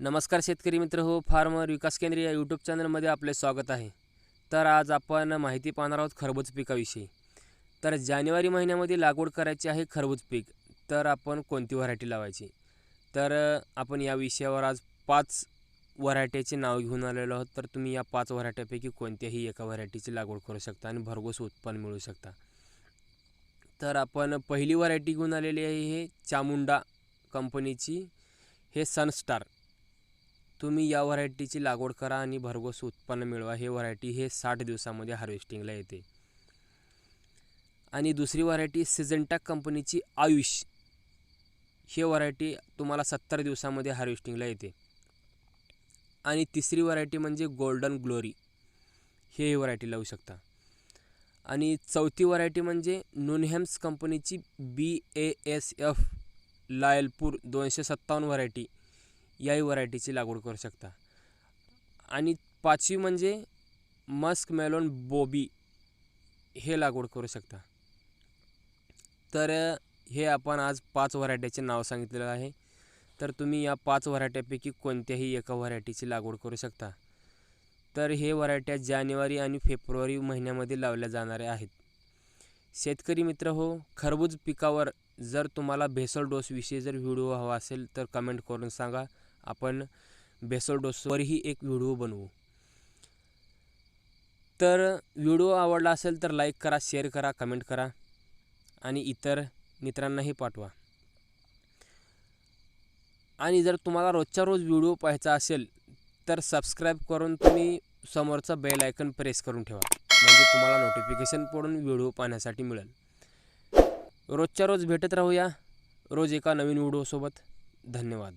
नमस्कार शेतकरी मित्र हो फार्मर विकास केंद्र या यूट्यूब चॅनलमध्ये आपले स्वागत आहे. तर आज आपण माहिती पाहणार आहोत खरबूज पिकाविषयी. तर जानेवारी महिन्यामध्ये लागवड करायची आहे खरबूज पीक. तर आपण कोणती व्हरायटी लावायची? तर आपण या विषयावर आज पाच व्हरायटीचे नाव घेऊन आलेलो आहोत. तर तुम्ही या पाच व्हरायट्यापैकी कोणत्याही एका व्हरायटीची लागवड करू शकता आणि भरघोस उत्पन्न मिळू शकता. तर आपण पहिली व्हरायटी घेऊन आलेली आहे हे चामुंडा कंपनीची. हे सनस्टार तुम्ही या व्हरायटीची लागवड करा आणि भरघोस उत्पन्न मिळवा. हे व्हरायटी हे साठ दिवसामध्ये हार्वेस्टिंगला येते. आणि दुसरी व्हरायटी सिजंटा कंपनीची आयुष. हे व्हरायटी तुम्हाला सत्तर दिवसामध्ये हार्वेस्टिंगला येते. आणि तिसरी व्हरायटी म्हणजे गोल्डन ग्लोरी हे व्हरायटी लावू शकता. आणि चौथी व्हरायटी म्हणजे नोनहॅम्स कंपनीची बी ए एस एफ लायलपूर दोनशे सत्तावन्न व्हरायटी. याही व्हरायटीची लागवड करू शकता. आणि पाचवी म्हणजे मस्क मेलोन बोबी हे लागवड करू शकता. तर हे आपण आज पाच व्हरायटीचे नाव सांगितलेलं आहे. तर तुम्ही या पाच व्हरायट्यापैकी कोणत्याही एका व्हरायटीची लागवड करू शकता. तर हे व्हरायट्या जानेवारी आणि फेब्रुवारी महिन्यामध्ये लावल्या जाणाऱ्या आहेत. शेतकरी मित्र हो खरबूज पिकावर जर तुम्हाला भेसळ डोसविषयी जर व्हिडिओ हवा असेल तर कमेंट करून सांगा. आपण भेसळ डोसवरही एक व्हिडिओ बनवू. तर व्हिडिओ आवडला असेल तर लाईक करा शेअर करा कमेंट करा आणि इतर मित्रांनाही पाठवा. आणि जर तुम्हाला रोजच्या रोज व्हिडिओ पाहायचा असेल तर सबस्क्राईब करून तुम्ही समोरचा बेल आयकन प्रेस करून ठेवा. म्हणजे तुम्हाला नोटिफिकेशन पडून व्हिडिओ पाहण्यासाठी मिळेल. रोजच्या रोज भेटत राहूया. रोज एका नवीन व्हिडिओसोबत. धन्यवाद.